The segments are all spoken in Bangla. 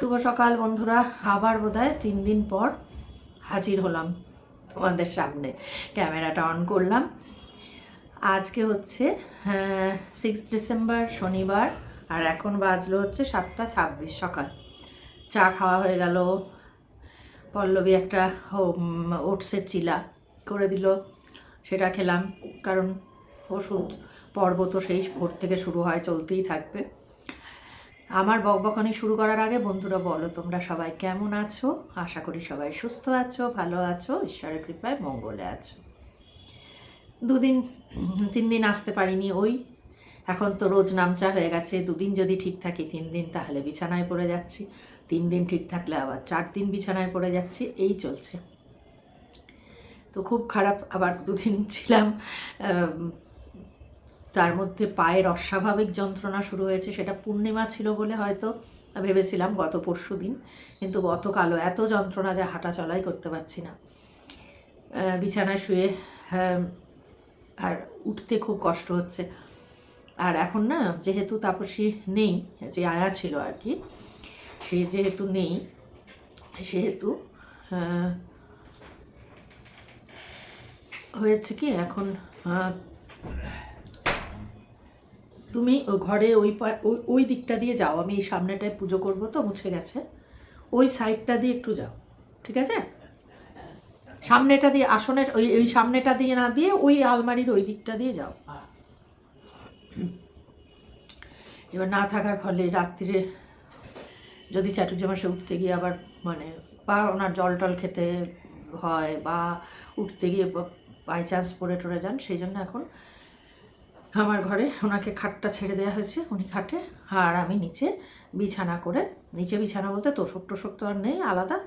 শুভ সকাল বন্ধুরা। আবার বোধহয় তিন দিন পর হাজির হলাম তোমাদের সামনে। ক্যামেরাটা অন করলাম। আজকে হচ্ছে সিক্স ডিসেম্বর শনিবার, আর এখন বাজলো হচ্ছে সাতটা ছাব্বিশ সকাল। চা খাওয়া হয়ে গেল। পল্লবী একটা ওটসের চিলা করে দিল। সেটা খেলাম, কারণ ওষুধ, পর্ব তো সেই ভোর থেকে শুরু হয়, চলতেই থাকবে। আমার বকবকানি শুরু করার আগে বন্ধুরা বলো, তোমরা সবাই কেমন আছো? আশা করি সবাই সুস্থ আছো, ভালো আছো, ঈশ্বরের কৃপায় মঙ্গলে আছো। দুদিন, তিন দিন আসতে পারিনি ওই। এখন তো রোজ নামচা হয়ে গেছে, দুদিন যদি ঠিক থাকি তিন দিন, তাহলে বিছানায় পড়ে যাচ্ছি। তিন দিন ঠিক থাকলে আবার চার দিন বিছানায় পড়ে যাচ্ছি, এই চলছে। তো খুব খারাপ আবার দুদিন ছিলাম তার মধ্যে পায়ের অস্বাভাবিক যন্ত্রণা শুরু হয়েছে, সেটা পূর্ণিমা ছিল বলে হয়তো ভেবেছিলাম গত পরশু দিন। কিন্তু গতকালও এত যন্ত্রণা যে হাঁটা চলাই করতে পারছি না। বিছানায় শুয়ে আর উঠতে খুব কষ্ট হচ্ছে। আর এখন না, যেহেতু তাপসী নেই, যে আয়া ছিল আর কি, সে যেহেতু নেই, সেহেতু হয়েছে কি এখন তুমি ঘরে ওই ওই দিকটা দিয়ে যাও। আমি এই সামনেটায় পুজো করব তো, মুছে গেছে। ওই সাইডটা দিয়ে একটু যাও, ঠিক আছে? সামনেটা দিয়ে, আসনের ওই ওই সামনেটা দিয়ে না দিয়ে ওই আলমারির ওই দিকটা দিয়ে যাও। এবার না থাকার ফলে রাত্রিরে যদি চাটুজামাসে উঠতে গিয়ে আবার মানে বা ওনার জল টল খেতে হয় বা উঠতে গিয়ে বাই চান্স পড়ে টরে যান, সেই জন্য এখন আমার ঘরে ওনাকে খাটটা ছেড়ে দেওয়া হয়েছে, উনি খাটে, আর আমি নিচে বিছানা করে, নিচে বিছানা বলতে তোষক টোষক তো আর নেই, আলাদা।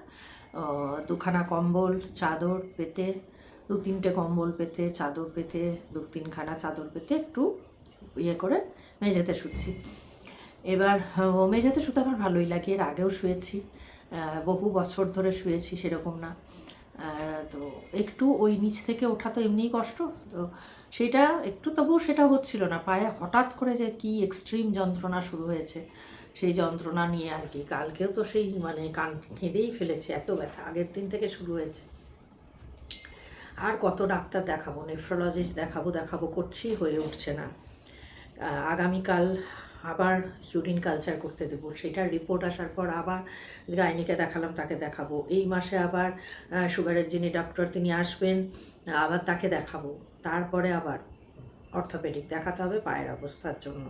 দুখানা কম্বল, চাদর পেতে, দু তিনটে কম্বল পেতে, চাদর পেতে, দু তিনখানা চাদর পেতে একটু ইয়ে করে মেঝেতে শুচ্ছি। এবার মেঝেতে শুতে আমার ভালোই লাগে, এর আগেও শুয়েছি বহু বছর ধরে শুয়েছি সেরকম না। তো একটু ওই নিচ থেকে ওঠা তো এমনিই কষ্ট, তো সেটা একটু তবুও সেটা হচ্ছিল না। পায়ে হঠাৎ করে যে কি এক্সট্রিম যন্ত্রণা শুরু হয়েছে, সেই যন্ত্রণা নিয়ে আর কি। কালকেও তো সেই মানে কান কেঁদেই ফেলেছে, এত ব্যথা। আগের দিন থেকে শুরু হয়েছে। আর কত ডাক্তার দেখাবো নেফ্রোলজিস্ট দেখাবো দেখাবো করছি হয়ে উঠছে না। আগামীকাল আবার ইউরিন কালচার করতে দেবো। সেটার রিপোর্ট আসার পর আবার গাইনিকে দেখালাম, তাকে দেখাবো। এই মাসে আবার সুগারের যিনি ডক্টর তিনি আসবেন আবার তাকে দেখাবো। তারপরে আবার অর্থোপেডিক দেখাতে হবে পায়ের অবস্থার জন্য।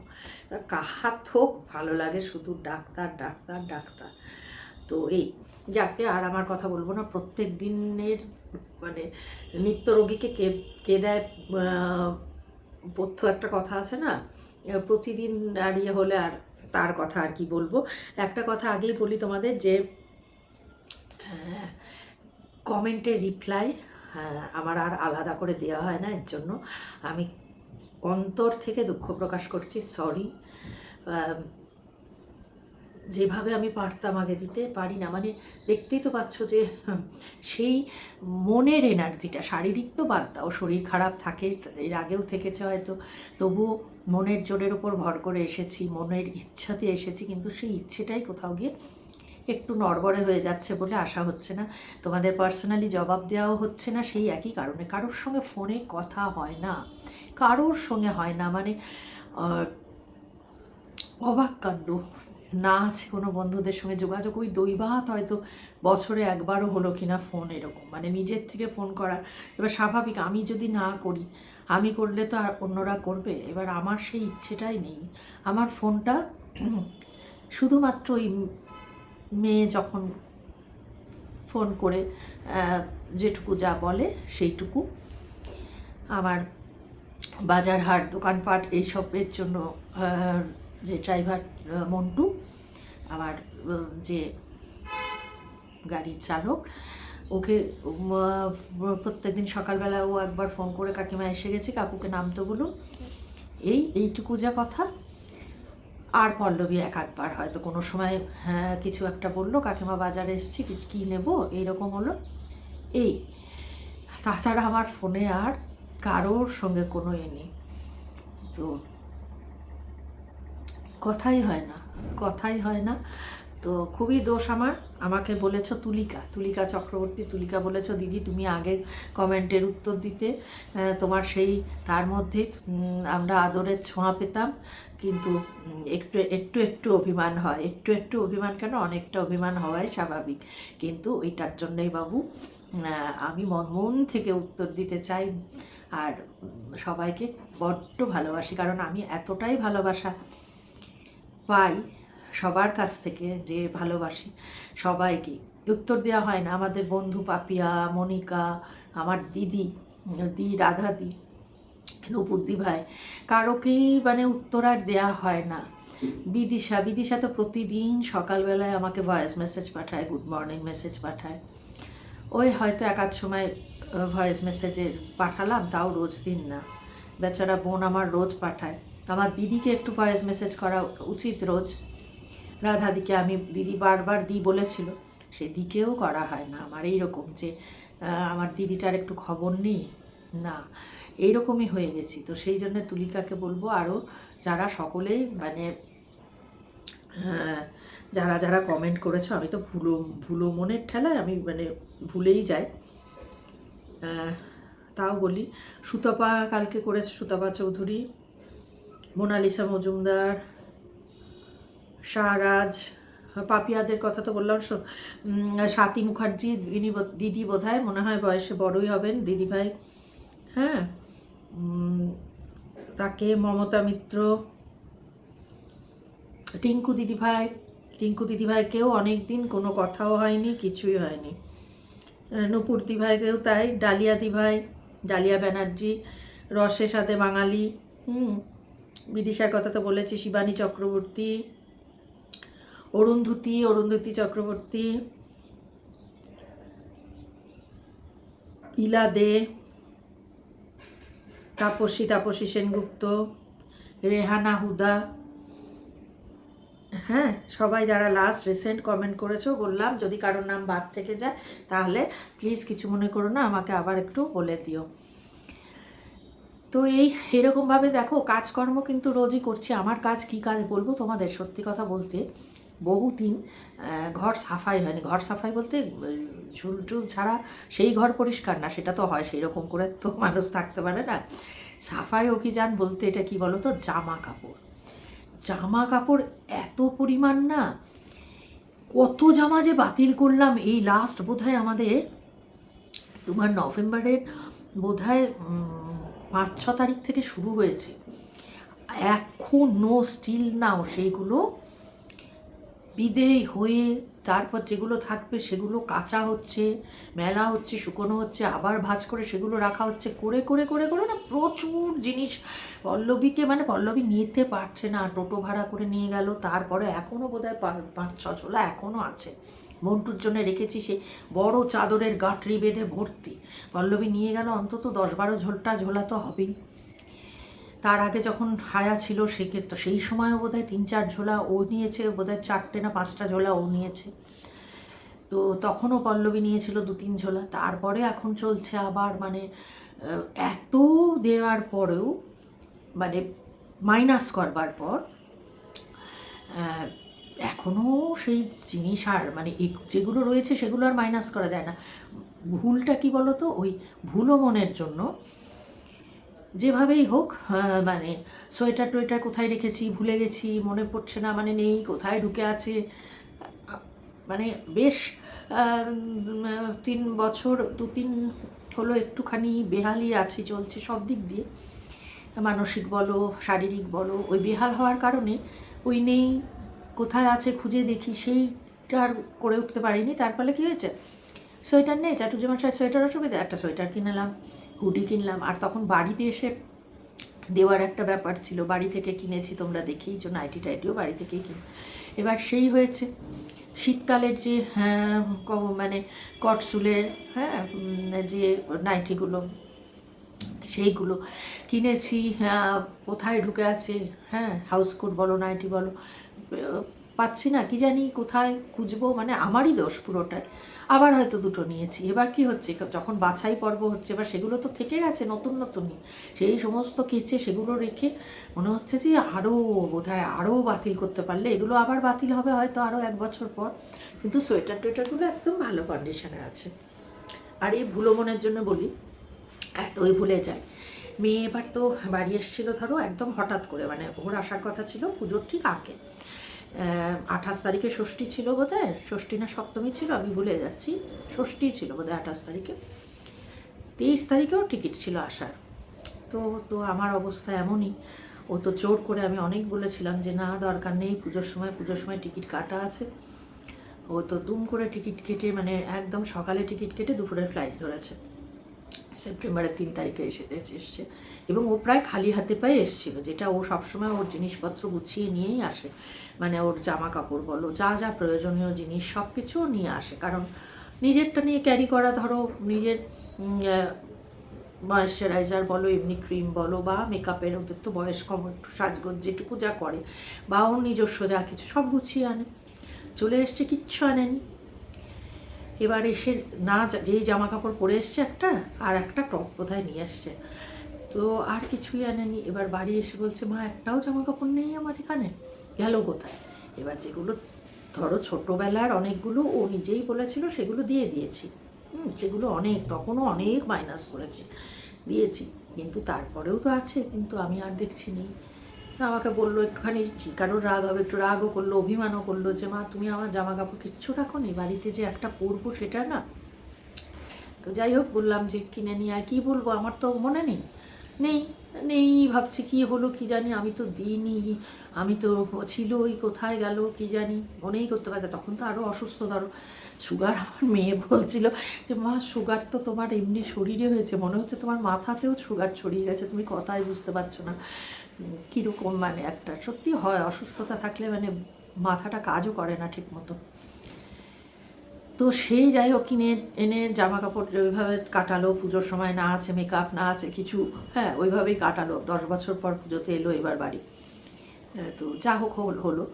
কাহার থোক ভালো লাগে শুধু ডাক্তার ডাক্তার ডাক্তার। তো এই, যাকে আর আমার কথা বলব না। প্রত্যেক দিনের মানে নিত্য রোগীকে কে কে দেয় পথ্য একটা কথা আছে না? প্রতিদিন দাঁড়িয়ে হলে আর তার কথা আর কি বলব? একটা কথা আগেই বলি তোমাদের যে কমেন্টের রিপ্লাই আমার আর আলাদা করে দেওয়া হয় না এর জন্য। আমি অন্তর থেকে দুঃখ প্রকাশ করছি সরি যেভাবে আমি পারতাম আগে দিতে পারি না মানে দেখতেই তো পাচ্ছ যে সেই মনের এনার্জিটা, শারীরিক তো বাদ দাও, শরীর খারাপ থাকে, এর আগেও থেকেছে হয়তো, তবুও মনের জোরের ওপর ভর করে এসেছি, মনের ইচ্ছাতে এসেছি, কিন্তু সেই ইচ্ছেটাই কোথাও গিয়ে একটু নড়বড়ে হয়ে যাচ্ছে বলে আশা হচ্ছে না। তোমাদের পার্সোনালি জবাব দেওয়াও হচ্ছে না, সেই একই কারণে। কারোর সঙ্গে ফোনে কথা হয় না। কারোর সঙ্গে হয় না মানে অবাক কাণ্ড। না আছে কোনো বন্ধুদের সঙ্গে যোগাযোগ। ওই দৈবাত হয়তো বছরে একবারও হলো কিনা ফোন এরকম। মানে নিজের থেকে ফোন করা। এবার স্বাভাবিক, আমি যদি না করি, আমি করলে তো আর অন্যরা করবে? এবার আমার সেই ইচ্ছেটাই নেই। আমার ফোনটা শুধুমাত্র ওই মেয়ে যখন ফোন করে যেটুকু যা বলে সেইটুকু। আমার বাজার হাট, দোকানপাট এইসবের জন্য যে ড্রাইভার মন্টু, আমার যে গাড়ির চালক, ওকে প্রত্যেকদিন সকালবেলা ও একবার ফোন করে, কাকিমা এসে গেছে, কাকুকে নামতে বলুন। এই, এইটুকু যা কথা। আর পল্লবী এক আধবার হয়তো কোনো সময় হ্যাঁ কিছু একটা বলল, কাকিমা বাজারে এসছি কী নেব, এইরকম হলো। এই, তাছাড়া আমার ফোনে আর কারোর সঙ্গে কোনো এ নেই। তো, কথাই হয় না, কথাই হয় না। তো খুবই দোষ আমার। আমাকে বলেছ তুলিকা তুলিকা চক্রবর্তী, তুলিকা বলেছ, দিদি, তুমি আগে কমেন্টের উত্তর দিতে। তোমার সেই, তার মধ্যে আমরা আদরের ছোঁয়া পেতাম। কিন্তু একটু একটু একটু অভিমান হয়। একটু একটু অভিমান কেন? অনেকটা অভিমান হওয়াই স্বাভাবিক। কিন্তু ওইটার জন্যই বাবু আমি মন থেকে উত্তর দিতে চাই। আর সবাইকে বড্ড ভালোবাসি, কারণ আমি এতটাই ভালোবাসা পাই সবার কাছ থেকে যে ভালোবাসি সবাইকে। উত্তর দেওয়া হয় না, আমাদের বন্ধু পাপিয়া, মনিকা, আমার দিদি, দি রাধা দি নপুদ্দি ভাই, কারোকেই মানে উত্তর আর দেওয়া হয় না। বিদিশা বিদিশা তো প্রতিদিন সকালবেলায় আমাকে ভয়েস মেসেজ পাঠায় গুড মর্নিং মেসেজ পাঠায়। ওই হয়তো এক আধ সময় ভয়েস মেসেজে পাঠালাম, তাও রোজ দিন না। বেচারা বোন আমার রোজ পাঠায়। আমার দিদিকে একটু ভয়েস মেসেজ করা উচিত রোজ। রাধাদিকে আমি দিদি বারবার দি বলেছিল সে দিকেও করা হয় না। আমার এইরকম যে আমার দিদিটার একটু খবর নেই, না, এইরকমই হয়ে গেছি। তো সেই জন্য তুলিকাকে বলব আরও যারা সকলেই মানে যারা যারা কমেন্ট করেছ, আমি তো ভুলো ভুলো মনের ঠেলায় আমি মানে ভুলেই যাই। তাও বলি, সুতপা কালকে করেছে সুতপা চৌধুরী, মোনালিসা মজুমদার শাহরাজ পাপিয়াদের কথা তো বললাম উম, মুখার্জি ইনি বোধ- দিদি বোধহয় মনে হয় বয়সে বড়ই হবেন দিদিভাই হ্যাঁ? তাকে মমতা মিত্র টিঙ্কু দিদিভাই টিঙ্কু দিদিভাইকেও অনেক দিন কোনো কথাও হয়নি কিছুই হয়নি। নূপুর দিভাইকেও তাই ডালিয়া দিভাই ডালিয়া ব্যানার্জি রসে সাথে বাঙালি হুম? বিদিশার কথা তো বলেছি শিবানী চক্রবর্তী অরুন্ধতী অরুন্ধতী চক্রবর্তী, ইলা দে, তাপসী তাপসী সেনগুপ্ত, রেহানা হুদা। হ্যাঁ সবাই যারা লাস্ট রিসেন্ট কমেন্ট করেছ, বললাম, যদি কারোর নাম বাদ থেকে যায়, তাহলে প্লিজ কিছু মনে করো না, আমাকে আবার একটু বলে দিও। তো এই, এরকমভাবে দেখো, কাজকর্ম কিন্তু রোজই করছি। আমার কাজ কি কাজ বলব তোমাদের সত্যি কথা বলতে? বহুদিন ঘর সাফাই হয়নি। ঘর সাফাই বলতে ঝুল টুল ছাড়া সেই ঘর পরিষ্কার না, সেটা তো হয় সেই রকম করে তো মানুষ থাকতে পারে না। সাফাই অভিযান বলতে এটা কি বলো তো জামা কাপড়। জামা কাপড় এত পরিমাণ না, কত জামা যে বাতিল করলাম, এই লাস্ট বোধহয় আমাদের তোমার নভেম্বরের বোধহয় পাঁচ ছ তারিখ থেকে শুরু হয়েছে। এখনও স্টিল নাও সেইগুলো বিদেয় হয়ে তারপর যেগুলো থাকবে সেগুলো কাঁচা হচ্ছে, মেলা হচ্ছে, শুকনো হচ্ছে, আবার ভাজ করে সেগুলো রাখা হচ্ছে। করে করে করে করে না প্রচুর জিনিস পল্লবীকে মানে পল্লবী নিতে পারছে না, টোটো ভাড়া করে নিয়ে গেল, তারপরে এখনও বোধহয় পা- পাঁচ, ছ ঝোলা এখনও আছে। মন্টুর জন্য রেখেছি সেই বড় চাদরের গাঁটরি বেঁধে ভর্তি। পল্লবী নিয়ে গেল অন্তত দশ বারো ঝোলটা, ঝোলা তো হবেই। তার আগে যখন হায়া ছিল সেক্ষেত্রে সেই সময়ও বোধহয় তিন চার ঝোলা ও নিয়েছে, বোধহয় চারটে না পাঁচটা ঝোলা ও নিয়েছে। তো তখনও পল্লবী নিয়েছিল দু তিন ঝোলা। তারপরে এখন চলছে আবার মানে এত দেওয়ার পরেও মানে মাইনাস করবার পর এখনও সেই জিনিস আর মানে যেগুলো রয়েছে সেগুলো আর মাইনাস করা যায় না। ভুলটা কি বলো তো ওই ভুলো মনের জন্য যেভাবেই হোক মানে সোয়েটার টোয়েটার কোথায় রেখেছি, ভুলে গেছি, মনে পড়ছে না মানে নেই, কোথায় ঢুকে আছে। মানে বেশ তিন বছর, দু তিন হলো একটুখানি বেহালি আছি, চলছে সব দিক দিয়ে। মানসিক বলো, শারীরিক বলো, ওই বেহাল হওয়ার কারণে ওই নেই, কোথায় আছে খুঁজে দেখি সেইটার করে উঠতে পারিনি। তার ফলে কী হয়েছে? সোয়েটার নেই চাটু যেমন সোয়েটার অসুবিধা? একটা সোয়েটার কিনলাম হুডি কিনলাম। আর তখন বাড়িতে এসে দেওয়ার একটা ব্যাপার ছিল বাড়ি থেকে কিনেছি তোমরা দেখেইছো নাইটি টাইটিও বাড়ি থেকেই কিনে। এবার সেই হয়েছে শীতকালের যে হ্যাঁ মানে কটসুলের হ্যাঁ যে নাইটিগুলো সেইগুলো কিনেছি হ্যাঁ, কোথায় ঢুকে আছে হ্যাঁ হাউস কোট বলো নাইটি বলো পাচ্ছি না, কি জানি কোথায় খুঁজবো মানে আমারই দোষ পুরোটাই। আবার হয়তো দুটো নিয়েছি, এবার কি হচ্ছে? যখন বাছাই পর্ব হচ্ছে, এবার সেগুলো তো থেকে গেছে, নতুন নতুনই সেই সমস্ত কেচে সেগুলো রেখে মনে হচ্ছে যে আরও বোধহয় আরও বাতিল করতে পারলে, এগুলো আবার বাতিল হবে হয়তো আরও এক বছর পর। কিন্তু সোয়েটার টোয়েটারগুলো একদম ভালো কন্ডিশনে আছে। আর এই ভুলো মনের জন্য বলি, এতই ভুলে যায় মেয়ে এবার তো বাড়ি এসেছিল ধরো, একদম হঠাৎ করে মানে ওর আসার কথা ছিল পুজোর ঠিক আগে। আঠাশ তারিখে ষষ্ঠী ছিল বোধহয়। ষষ্ঠী না সপ্তমী ছিল, আমি ভুলে যাচ্ছি। ষষ্ঠী ছিল বোধহয় আঠাশ তারিখে। তেইশ তারিখেও টিকিট ছিল আসার। তো তো আমার অবস্থা এমনই। ও তো জোর করে আমি অনেক বলেছিলাম যে, না, দরকার নেই, পুজোর সময় পুজোর সময় টিকিট কাটা আছে। ও তো দুম করে টিকিট কেটে মানে একদম সকালে টিকিট কেটে দুপুরের ফ্লাইট ধরেছে। সেপ্টেম্বরের তিন তারিখে এসে এসছে। এবং ও প্রায় খালি হাতে পায়ে এসেছিল, যেটা ও সবসময় ওর জিনিসপত্র গুছিয়ে নিয়েই আসে। মানে ওর জামা কাপড় বলো, যা যা প্রয়োজনীয় জিনিস সব কিছুও নিয়ে আসে। কারণ নিজেরটা নিয়ে ক্যারি করা, ধরো নিজের ময়েশ্চারাইজার বলো, এমনি ক্রিম বলো, বা মেকআপের ওদের তো বয়স কম, একটু সাজগোজ যেটুকু যা করে, বা ওর নিজস্ব যা কিছু সব গুছিয়ে আনে। চলে এসছে, কিচ্ছু আনেনি। এবার এসে না যেই জামা কাপড় পরে এসছে একটা, আর একটা টপ কোথায় নিয়ে এসছে। তো আর কিছুই আনেনি। এবার বাড়ি এসে বলছে, মা, একটাও জামা কাপড় নেই আমার এখানে। গেল কোথায়? এবার যেগুলো, ধরো ছোটোবেলার অনেকগুলো ও নিজেই বলেছিল, সেগুলো দিয়ে দিয়েছি। সেগুলো অনেক, তখনও অনেক মাইনাস করেছি। দিয়েছি। কিন্তু তারপরেও তো আছে, কিন্তু আমি আর দেখছি নেই। আমাকে বলল একটুখানি কারোর রাগ হবে, একটু রাগও করল, অভিমানও করল যে, মা, তুমি আমার জামা কাপড় কিচ্ছু রাখো নি বাড়িতে যে একটা পরবো সেটা না? তো যাই হোক, বললাম যে, কিনে নিয়ে আর কী বলব? আমার তো মনে নেই। নেই। নেই, ভাবছি কি হলো কি জানি, আমি তো দিইনি আমি তো ছিলই, কোথায় গেল কি জানি, মনেই করতে পারছে তখন তো আরও অসুস্থ, ধরো। সুগার আমার মেয়ে বলছিল যে, মা, সুগার তো তোমার এমনি শরীরে হয়েছে, মনে হচ্ছে তোমার মাথাতেও সুগার ছড়িয়ে গেছে, তুমি কথাই বুঝতে পারছ না। কীরকম মানে একটা, সত্যি হয়, অসুস্থতা থাকলে মানে মাথাটা কাজও করে না ঠিক মতো তো সেই যাই হোক কিনে এনে জামা কাপড় ওইভাবে কাটালো, পুজোর সময় না আছে মেকআপ না আছে, কিছু হ্যাঁ ওইভাবেই কাটালো। দশ বছর পর পুজোতে এলো এবার বাড়ি। তো যা হোক হলো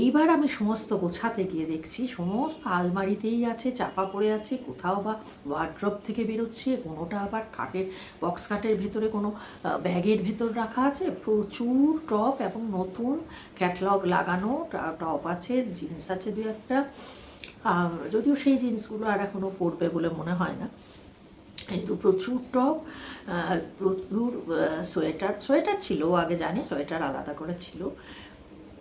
এইবার আমি সমস্ত গোছাতে গিয়ে দেখছি, সমস্ত আলমারিতেই আছে, চাপা পড়ে আছে, কোথাও বা ওয়ার্ড্রপ থেকে বেরোচ্ছে, কোনোটা আবার খাটের বক্স খাটের ভেতরে কোনো ব্যাগের ভেতর রাখা আছে। প্রচুর টপ এবং নতুন ক্যাটলগ লাগানো টপ আছে জিন্স আছে দু একটা। যদিও সেই জিন্সগুলো আর এখনও পরবে বলে মনে হয় না। কিন্তু প্রচুর টপ প্রচুর সোয়েটার সোয়েটার ছিল আগে জানি সোয়েটার আলাদা করে ছিল।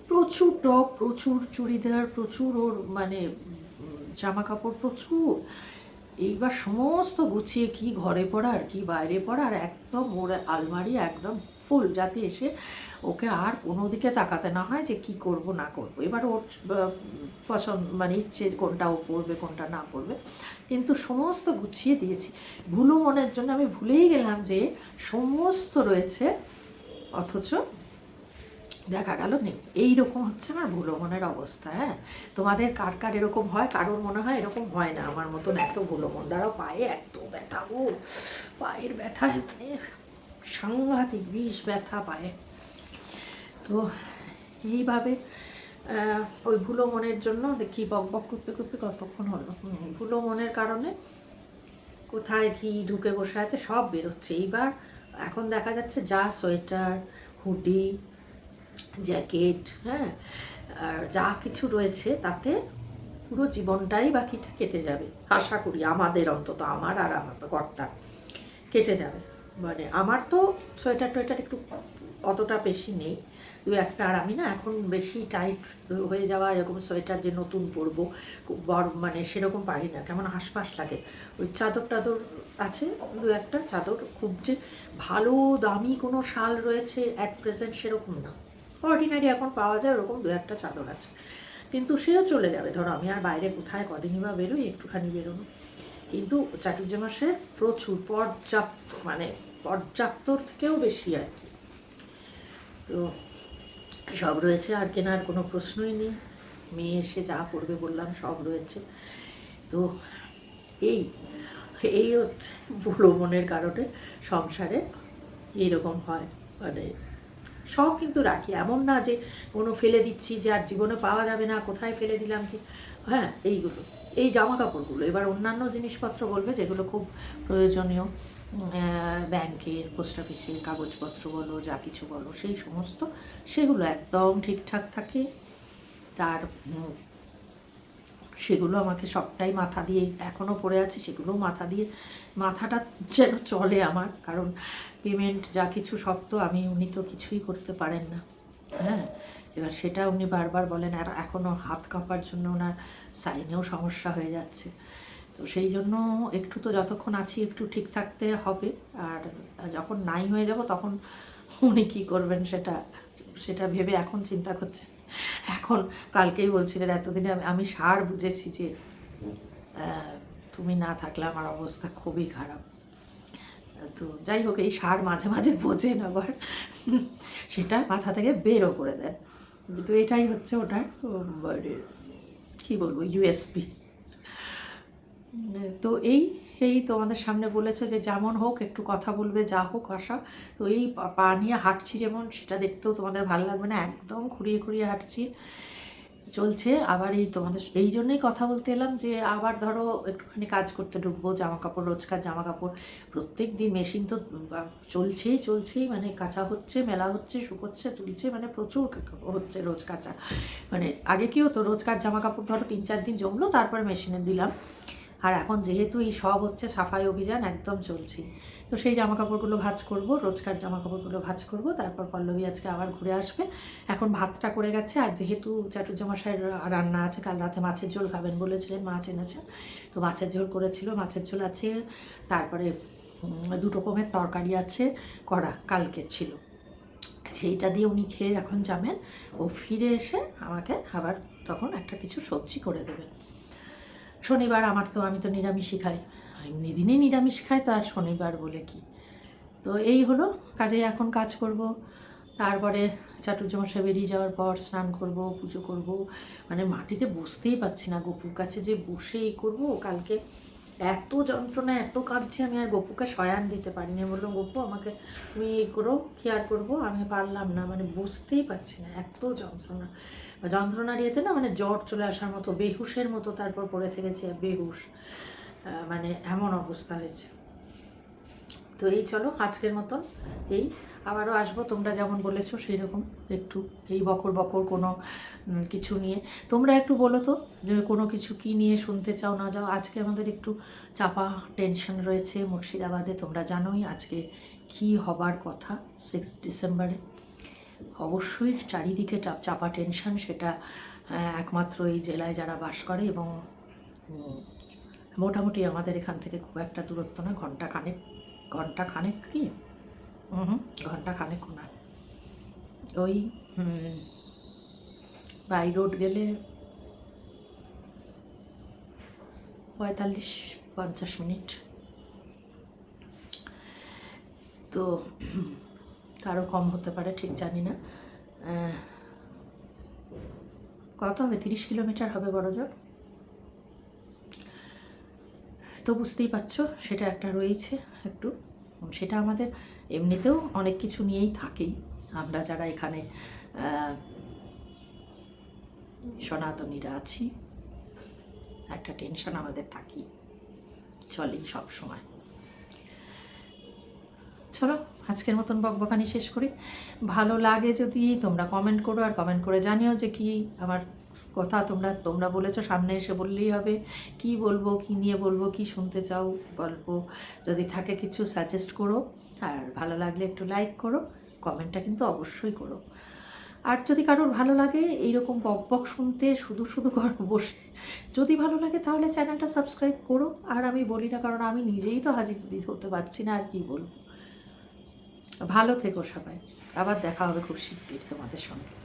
প্রচুর টপ, প্রচুর চুড়িদার, প্রচুর ওর মানে জামা কাপড় প্রচুর। এইবার সমস্ত গুছিয়ে কি ঘরে পড়ার, কি বাইরে পড়ার, একদম ওর আলমারি একদম ফুল যাতে এসে ওকে আর কোনো দিকে তাকাতে না হয় যে কি করব, না করব। এবার ওর পছন্দ মানে ইচ্ছে কোনটা ও পড়বে, কোনটা না পড়বে। কিন্তু সমস্ত গুছিয়ে দিয়েছি। ভুলো মনের জন্য আমি ভুলেই গেলাম যে সমস্ত রয়েছে, অথচ দেখা গেল, নেই। এইরকম হচ্ছে আমার ভুলো মনের অবস্থা হ্যাঁ? তোমাদের কার কার এরকম হয়, কারোর মনে হয় এরকম হয় না। আমার মতন এত ভুলো মন দ্বারাও পায়ে এত ব্যথা গো। পায়ের ব্যথা সাংঘাতিক বিষ ব্যথা পায়ে। তো এইভাবে ওই ভুলো মনের জন্য দেখি, বক বক করতে করতে কতক্ষণ হলো। ভুলো মনের কারণে কোথায় কি ঢুকে বসে আছে, সব বেরোচ্ছে। এইবার এখন দেখা যাচ্ছে, যা সোয়েটার, হুডি জ্যাকেট হ্যাঁ? আর যা কিছু রয়েছে তাতে পুরো জীবনটাই বাকিটা কেটে যাবে। আশা করি আমাদের অন্তত, আমার আর আমার কর্তা কেটে যাবে। মানে আমার তো সোয়েটার টোয়েটার একটু অতটা বেশি নেই। দু একটা, আর আমি না এখন বেশি টাইট হয়ে যাওয়া, এরকম সোয়েটার যে নতুন পরবো বড় মানে সেরকম পারি না। কেমন হাসপাস লাগে। ওই চাদর টাদর আছে, দু একটা চাদর, খুব যে ভালো দামি কোনো শাল রয়েছে অ্যাট প্রেজেন্ট সেরকম না। অর্ডিনারি এখন পাওয়া যায়, ওরকম দু একটা চাদর আছে। কিন্তু সেও চলে যাবে। ধরো, আমি আর বাইরে কোথায় কদিনই বা বেরোই, একটুখানি বেরোনো। কিন্তু চাটুর্য মাসে প্রচুর পর্যাপ্ত মানে পর্যাপ্তর থেকেও বেশি আর কি। তো সব রয়েছে আর কেনার কোনো প্রশ্নই নেই। মেয়ে এসে যা করবে বললাম, সব রয়েছে। তো এই এই হচ্ছে বুড়ো মনের কারণে সংসারে এইরকম হয়। মানে সব কিন্তু রাখি। এমন না যে কোনো ফেলে দিচ্ছি যে আর জীবনে পাওয়া যাবে না, কোথায় ফেলে দিলাম কি? হ্যাঁ এইগুলো। এই জামা কাপড়গুলো এবার অন্যান্য জিনিসপত্র বলবে যেগুলো খুব প্রয়োজনীয়। ব্যাংকের, পোস্ট অফিসের কাগজপত্র বলো, যা কিছু বলো, সেই সমস্ত, সেগুলো একদম ঠিকঠাক থাকে। তার সেগুলো আমাকে সবটাই মাথা দিয়ে এখনও পড়ে আছে, সেগুলোও মাথা দিয়ে, মাথাটা যেন চলে আমার, কারণ পেমেন্ট যা কিছু সব তো আমি, উনি তো কিছুই করতে পারেন না। হ্যাঁ এবার সেটা উনি বারবার বলেন, আর এখনও হাত কাঁপার জন্য ওনার সাইনেও সমস্যা হয়ে যাচ্ছে। তো সেই জন্য একটু তো যতক্ষণ আছি, একটু ঠিক থাকতে হবে, আর যখন নাই হয়ে যাব, তখন উনি কী করবেন সেটা সেটা ভেবে এখন চিন্তা করছে। এখন কালকেই বলছিলেন, এতদিনে আমি সার বুঝেছি যে তুমি না থাকলে আমার অবস্থা খুবই খারাপ। তো যাই হোক, এই সার মাঝে মাঝে বোঝেন আবার। সেটা মাথা থেকে বেরও করে দেন। তো এটাই হচ্ছে ওটার কি বলব ইউএসপি তো এই এই তোমাদের সামনে বলেছে যে যেমন হোক, একটু কথা বলবে, যা হোক, আশা। তো এই পা- নিয়ে হাঁটছি যেমন, সেটা দেখতেও তোমাদের ভালো লাগবে না, একদম খুঁড়িয়ে খুঁড়িয়ে হাঁটছি। চলছে, আবার এই তোমাদের, এই জন্যই কথা বলতে এলাম যে, আবার ধরো একটুখানি কাজ করতে ঢুকবো জামা কাপড় রোজকার জামা কাপড় প্রত্যেক দিন মেশিন তো চলছেই চলছেই মানে কাঁচা হচ্ছে, মেলা হচ্ছে শুকোচ্ছে তুলছে মানে প্রচুর হচ্ছে রোজ কাঁচা। মানে আগে কি হতো, রোজকার জামা কাপড় ধরো তিন চার দিন জমলো, তারপরে মেশিনে দিলাম। আর এখন যেহেতু এই সব হচ্ছে সাফাই অভিযান একদম চলছে তো সেই জামা কাপড়গুলো ভাঁজ করব রোজকার জামা কাপড়গুলো ভাঁজ করব তারপর পল্লবী আজকে আবার ঘুরে আসবে। এখন ভাতটা করে গেছে আর যেহেতু চাটুর্যমশাইয়ের রান্না আছে কাল রাতে মাছের ঝোল খাবেন বলেছিলেন মাছ এনেছেন তো মাছের ঝোল করেছিল মাছের ঝোল আছে তারপরে উম, দু রকমের তরকারি আছে করা কালকের ছিল। সেইটা দিয়ে উনি খেয়ে এখন যাবেন ও ফিরে এসে আমাকে আবার তখন একটা কিছু সবজি করে দেবেন। শনিবার আমার তো, আমি তো নিরামিষই খাই। এমনি দিনে নিরামিষ খাই, তো আর শনিবার বলে কি? তো এই হলো, কাজে এখন কাজ করব। তারপরে চাটুর্যমশাই বেরিয়ে যাওয়ার পর স্নান করব, পুজো করব। মানে মাটিতে বসতেই পাচ্ছি না, গপুর কাছে যে বসে এই করব, কালকে এত যন্ত্রণা, এত কাঁদছি, আমি আর গপুকে শয়ান দিতে পারিনি। বললাম, গপু, আমাকে তুমি এই করো কি আর করব। আমি পারলাম না মানে বুঝতেই পারছি না, এত যন্ত্রণা। যন্ত্রণার ইয়েতে না মানে জ্বর চলে আসার মতো, বেহুশের মতো তারপর পড়ে থেকেছে বেহুশ মানে এমন অবস্থা হয়েছে। তো এই চলো, আজকের মতন এই। আবারও আসব, তোমরা যেমন বলেছ সেই রকম একটু এই বকর বকর কোনো কিছু নিয়ে। তোমরা একটু বলো তো, যে কোনো কিছু কি নিয়ে শুনতে চাও না যাও। আজকে আমাদের একটু চাপা টেনশন রয়েছে মুর্শিদাবাদে, তোমরা জানোই আজকে কি হবার কথা সিক্স ডিসেম্বরে অবশ্যই চারিদিকে চাপা টেনশন, সেটা একমাত্র এই জেলায় যারা বাস করে এবং মোটামুটি আমাদের এখান থেকে খুব একটা দূরত্ব না, ঘণ্টা খানেক ঘণ্টা খানেক কি? ঘণ্টা খানেক না ওই বাই রোড গেলে পঁয়তাল্লিশ, পঞ্চাশ মিনিট। তো তারও কম হতে পারে, ঠিক জানি না। কত হবে? তিরিশ কিলোমিটার হবে বড় জোর? তো বুঝতেই পারছ, সেটা একটা রয়েছে একটু। সেটা আমাদের এমনিতেও অনেক কিছু নিয়েই থাকেই। আমরা যারা এখানে সনাতনীরা আছি, একটা টেনশন আমাদের থাকি চলেই সব সময়। চলো, আজকের মতন বকবকানি শেষ করি। ভালো লাগে যদি তোমরা কমেন্ট করো আর কমেন্ট করে জানিও যে কি আমার কথা তোমরা তোমরা বলেছ, সামনে এসে বললেই হবে। কি বলব, কি নিয়ে বলব, কি শুনতে চাও গল্প যদি থাকে কিছু সাজেস্ট করো। আর ভালো লাগলে একটু লাইক করো কমেন্টটা কিন্তু অবশ্যই করো। আর যদি কারোর ভালো লাগে, এইরকম বক বক শুনতে শুধু শুধু ঘর বসে, যদি ভালো লাগে তাহলে চ্যানেলটা সাবস্ক্রাইব করো। আর আমি বলি না, কারণ আমি নিজেই তো হাজির দিতে হতে পারছি না আর কি বলব। ভালো থেকো সবাই। আবার দেখা হবে খুব শিগগির তোমাদের সঙ্গে।